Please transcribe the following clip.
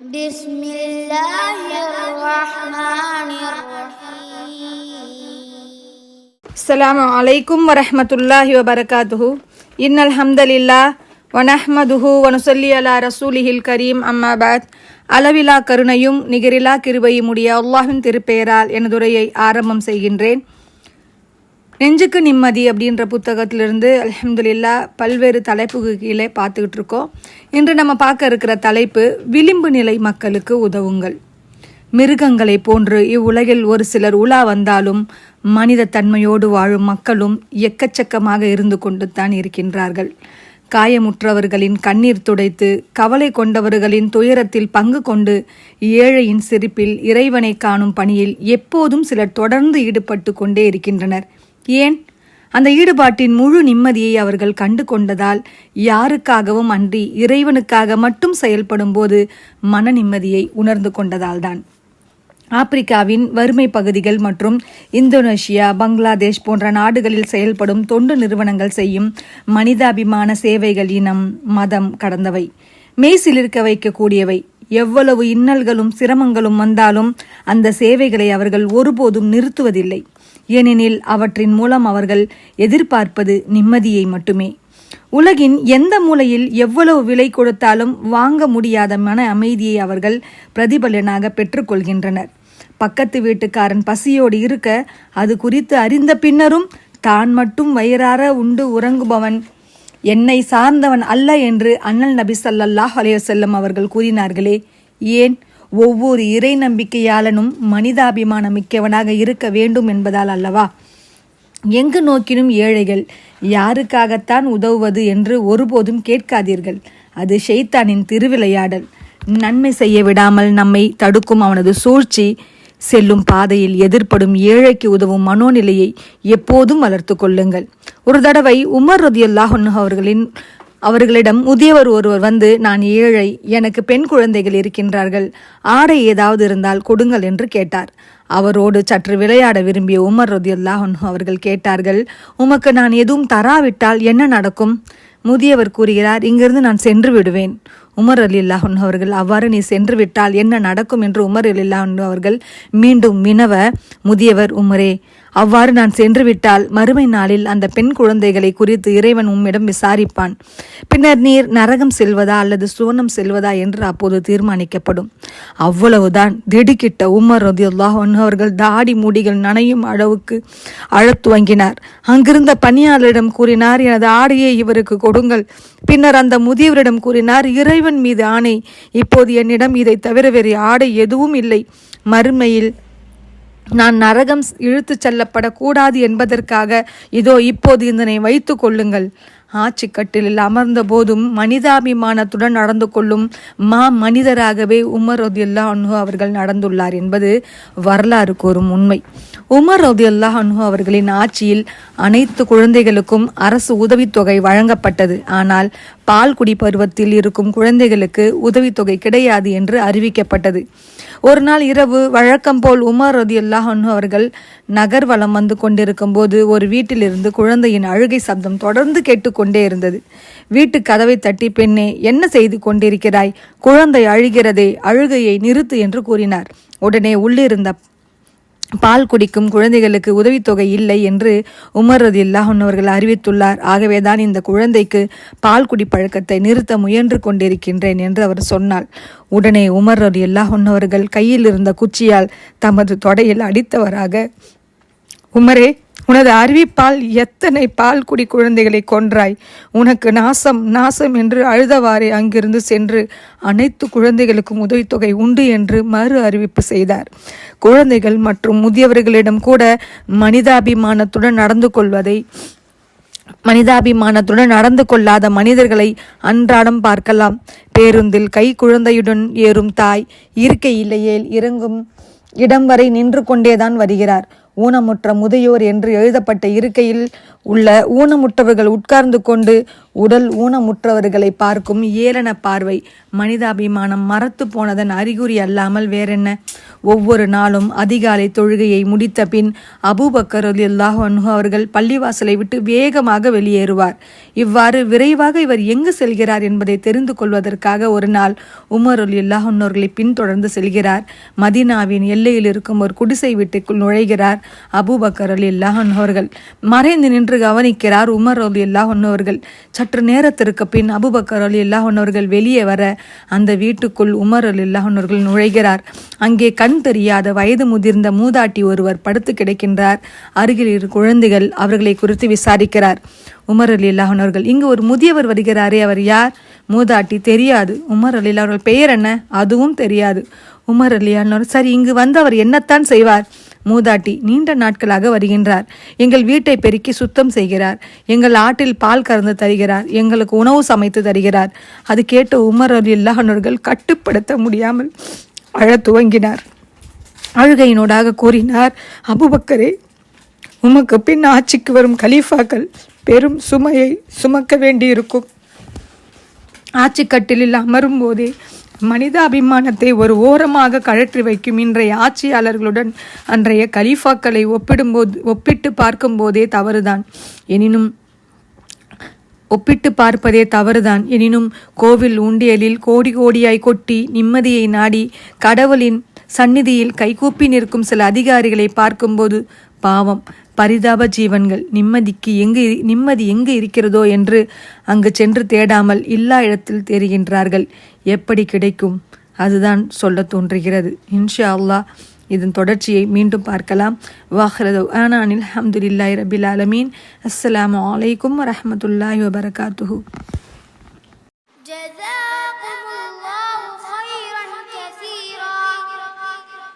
بسم الله الرحمن الرحيم السلام عليكم ورحمة الله وبركاته إن الحمد لله ونحمده ونصلي على رسوله الكريم أما بعد அளவிலா கருணையும் நிகரிலா கிருபையும் உடைய அல்லாஹின் திருப்பெயரால் எனதுரையை ஆரம்பம் செய்கின்றேன் நெஞ்சுக்கு நிம்மதி அப்படின்ற புத்தகத்திலிருந்து அல்ஹம்துலில்லா பல்வேறு தலைப்புக்கு கீழே பார்த்துக்கிட்டு இருக்கோம். இன்று நம்ம பார்க்க இருக்கிற தலைப்பு விளிம்பு நிலை மக்களுக்கு உதவுங்கள். மிருகங்களைப் போன்று இவ்வுலகில் ஒரு சிலர் உலா வந்தாலும் மனித தன்மையோடு வாழும் மக்களும் எக்கச்சக்கமாக இருந்து கொண்டு தான் இருக்கின்றார்கள். காயமுற்றவர்களின் கண்ணீர் துடைத்து கவலை கொண்டவர்களின் துயரத்தில் பங்கு கொண்டு ஏழையின் சிரிப்பில் இறைவனை காணும் பணியில் எப்போதும் சிலர் தொடர்ந்து ஈடுபட்டு கொண்டே இருக்கின்றனர். ஏன்? அந்த ஈடுபாட்டின் முழு நிம்மதியை அவர்கள் கண்டு கொண்டதால் யாருக்காகவும் அன்றி இறைவனுக்காக மட்டும் செயல்படும் போது மன நிம்மதியை உணர்ந்து கொண்டதால்தான். ஆப்பிரிக்காவின் வறுமை பகுதிகள் மற்றும் இந்தோனேஷியா பங்களாதேஷ் போன்ற நாடுகளில் செயல்படும் தொண்டு நிறுவனங்கள் செய்யும் மனிதாபிமான சேவைகள் இனம் மதம் கடந்தவை. மெய்சிலிருக்க வைக்கக்கூடியவை. எவ்வளவு இன்னல்களும் சிரமங்களும் வந்தாலும் அந்த சேவைகளை அவர்கள் ஒருபோதும் நிறுத்துவதில்லை. ஏனெனில் அவற்றின் மூலம் அவர்கள் எதிர்பார்ப்பது நிம்மதியை மட்டுமே. உலகின் எந்த மூலையில் எவ்வளவு விலை கொடுத்தாலும் வாங்க முடியாத மன அமைதியை அவர்கள் பிரதிபலனாக பெற்றுக்கொள்கின்றனர். பக்கத்து வீட்டுக்காரன் பசியோடு இருக்க அது குறித்து அறிந்த பின்னரும் தான் மட்டும் வயிறார உண்டு உறங்குபவன். என்னை சார்ந்தவன் அல்ல என்று அண்ணல் நபி சல்லல்லாஹ் அலையசல்லம் அவர்கள் கூறினார்களே ஏன்? ஒவ்வொரு இறை நம்பிக்கையாளனும் மனிதாபிமானம் மிக்கவனாக இருக்க வேண்டும் என்பதால் அல்லவா? எங்கு நோக்கினும் ஏழைகள் யாருக்காகத்தான் உதவுவது என்று ஒருபோதும் கேட்காதீர்கள். அது ஷெய்தானின் திருவிளையாடல். நன்மை செய்ய விடாமல் நம்மை தடுக்கும் அவனது சூழ்ச்சி செல்லும் பாதையில் எதிர்ப்படும் ஏழைக்கு உதவும் மனோநிலையை எப்போதும் வளர்த்து கொள்ளுங்கள். ஒரு தடவை உமர் ரதியுல்லாஹன் அவர்களின் அவர்களிடம் முதியவர் ஒருவர் வந்து நான் ஏழை எனக்கு பெண் குழந்தைகள் இருக்கின்றார்கள். ஆடை ஏதாவது இருந்தால் கொடுங்கள் என்று கேட்டார். அவரோடு சற்று விளையாட விரும்பிய உமர் ரதியுல்லாஹ் அவர்கள் கேட்டார்கள் உமக்கு நான் எதுவும் தராவிட்டால் என்ன நடக்கும்? முதியவர் கூறுகிறார் இங்கிருந்து நான் சென்று விடுவேன். உமர் அலி அல்லாஹன் அவர்கள் அவ்வாறு நீ சென்று விட்டால் என்ன நடக்கும்? என்று உமர் அலி அல்லாஹன் அவர்கள் மீண்டும் வினவ முதியவர் உமரே அவ்வாறு நான் சென்றுவிட்டால் மறுமை நாளில் அந்த பெண் குழந்தைகளை குறித்து இறைவன் உம்மிடம் விசாரிப்பான். பின்னர் நீர் நரகம் செல்வதா அல்லது சுவனம் செல்வதா என்று அப்போது தீர்மானிக்கப்படும். அவ்வளவுதான். திடுக்கிட்ட உமர் ரதியுல்லாஹ் அவர்கள் தாடி முடிகள் நனையும் அளவுக்கு அழத் துவங்கினார். அங்கிருந்த பணியாளரிடம் கூறினார் எனது ஆடையை இவருக்கு கொடுங்கள். பின்னர் அந்த முதியவரிடம் கூறினார் இறைவன் மீது ஆணை. இப்போது என்னிடம் இதை தவிர வேறு ஆடை எதுவும் இல்லை. மறுமையில் நான் நரகம் இழுத்துச் செல்லப்படக்கூடாது என்பதற்காக இதோ இப்போது இதனை வைத்து கொள்ளுங்கள். ஆட்சிக்கட்டிலில் அமர்ந்த போதும் மனிதாபிமானத்துடன் நடந்து கொள்ளும் மா மனிதராகவே உமர் ரதியுல்லா அன்ஹு அவர்கள் நடந்துள்ளார் என்பது வரலாறு கூறும் உண்மை. உமர் ரதியுல்லா அன்ஹு அவர்களின் ஆட்சியில் அனைத்து குழந்தைகளுக்கும் அரசு உதவித்தொகை வழங்கப்பட்டது. ஆனால் பால்குடி பருவத்தில் இருக்கும் குழந்தைகளுக்கு உதவித்தொகை கிடையாது என்று அறிவிக்கப்பட்டது. ஒரு நாள் இரவு வழக்கம் போல் உமர் ரதியுல்லாஹ் அவர்கள் நகர் வலம் வந்து கொண்டிருக்கும் போது ஒரு வீட்டிலிருந்து குழந்தையின் அழுகை சப்தம் தொடர்ந்து கேட்டுக்கொண்டே இருந்தது. வீட்டு கதவை தட்டி பெண்ணே என்ன செய்து கொண்டிருக்கிறாய்? குழந்தை அழுகிறதே அழுகையை நிறுத்து என்று கூறினார். உடனே உள்ளிருந்த பால் குடிக்கும் குழந்தைகளுக்கு உதவித்தொகை இல்லை என்று உமர் ரதி அவர்கள் அறிவித்துள்ளார். ஆகவேதான் இந்த குழந்தைக்கு பால் குடி பழக்கத்தை நிறுத்த முயன்று கொண்டிருக்கின்றேன் என்று அவர் சொன்னார். உடனே உமர் ரதி அவர்கள் கையில் இருந்த குச்சியால் தமது தொடையில் அடித்தவராக உமரே உனது அறிவிப்பால் எத்தனை பால் குடி குழந்தைகளை கொன்றாய்? உனக்கு நாசம் நாசம் என்று அழுதவாறே அங்கிருந்து சென்று அனைத்து குழந்தைகளுக்கும் உதவித்தொகை உண்டு என்று மறு அறிவிப்பு செய்தார். குழந்தைகள் மற்றும் முதியவர்களிடம் கூட மனிதாபிமானத்துடன் நடந்து கொள்வதை மனிதாபிமானத்துடன் நடந்து கொள்ளாத மனிதர்களை அன்றாடம் பார்க்கலாம். பேருந்தில் கை குழந்தையுடன் ஏறும் தாய் இருக்கை இல்லையேல் இறங்கும் இடம் வரை நின்று கொண்டேதான் வருகிறார். ஊனமுற்ற முதியோர் என்று எழுதப்பட்ட இருக்கையில் உள்ள ஊனமுற்றவர்கள் உட்கார்ந்து கொண்டு உடல் ஊனமுற்றவர்களை பார்க்கும் ஏளன பார்வை. மனிதாபிமானம் மரத்து போனதன் அறிகுறி அல்லாமல் வேறென்ன? ஒவ்வொரு நாளும் அதிகாலை தொழுகையை முடித்த பின் அபூபக்கர் அல்லாஹ் அன்ஹு அவர்கள் பள்ளிவாசலை விட்டு வேகமாக வெளியேறுவார். இவ்வாறு விரைவாக இவர் எங்கு செல்கிறார் என்பதை தெரிந்து கொள்வதற்காக ஒரு நாள் உமர் அலி அல்லாஹன்னவர்களை பின்தொடர்ந்து செல்கிறார். மதீனாவின் எல்லையில் இருக்கும் ஒரு குடிசை வீட்டுக்குள் நுழைகிறார் அபூபக்கர் அலி அல்லாஹன் அவர்கள். மறைந்து நின்று கவனிக்கிறார் உமர் அலி அல்லாஹன் அவர்கள். சற்று நேரத்திற்கு பின் அபுபக்கர் அலி அல்லாஹன் அவர்கள் வெளியே வர அந்த வீட்டுக்குள் உமர் அலி அல்லாஹன் அவர்கள் நுழைகிறார். அங்கே கண் தெரியாத வயது முதிர்ந்த மூதாட்டி ஒருவர் படுத்து கிடக்கின்றார். அருகில் இரு குழந்தைகள் அவர்களை குறித்து விசாரிக்கிறார். உமர் அலி அவர்கள் இங்கு ஒரு முதியவர் வருகிறாரே அவர் யார்? மூதாட்டி தெரியாது. உமர் அலி அவர்கள் பெயர் என்ன? அதுவும் தெரியாது. உமர் அலி சரி இங்கு வந்தவர் என்னத்தான் செய்வார்? மூதாட்டி நீண்ட நாட்களாக வருகின்றார். எங்கள் வீட்டை பெருக்கி சுத்தம் செய்கிறார். எங்கள் ஆட்டில் பால் கறந்து தருகிறார். எங்களுக்கு உணவு சமைத்து தருகிறார். அது கேட்ட உமர் அலி அல்லாஹர்கள் கட்டுப்படுத்த முடியாமல் அழ துவங்கினார். அழுகையினோடாக கூறினார். அபுபக்கரே உமக்கு பின் ஆட்சிக்கு வரும் கலீஃபாக்கள் பெரும் சுமையை சுமக்க வேண்டியிருக்கும். ஆட்சிக்கட்டிலில் அமரும் போதே மனிதாபிமானத்தை ஒரு ஓரமாக கழற்றி வைக்கும் இன்றைய ஆட்சியாளர்களுடன் அன்றைய கலீஃபாக்களை ஒப்பிடும்போது ஒப்பிட்டு பார்க்கும்போதே தவறுதான். எனினும் ஒப்பிட்டு பார்ப்பதே தவறுதான். எனினும் கோவில் உண்டியலில் கோடி கோடியாய் கொட்டி நிம்மதியை நாடி கடவுளின் சந்நிதியில் கைகூப்பி நிற்கும் சில அதிகாரிகளை பார்க்கும்போது பாவம் பரிதாப ஜீவன்கள் நிம்மதிக்கு எங்கு நிம்மதி எங்கு இருக்கிறதோ என்று அங்கு சென்று தேடாமல் இல்லா இடத்தில் தேடுகின்றார்கள் எப்படி கிடைக்கும்? அதுதான் சொல்ல தோன்றுகிறது. இன்ஷா அல்லா இதன் தொடர்ச்சியை மீண்டும் பார்க்கலாம். வாஹரது ஆனானில் அஹமதுல்லாய் ரபில் அலமீன் அஸ்லாம் வலைக்கம் வரமத்துல்லாஹி வபரகாத்துஹூ.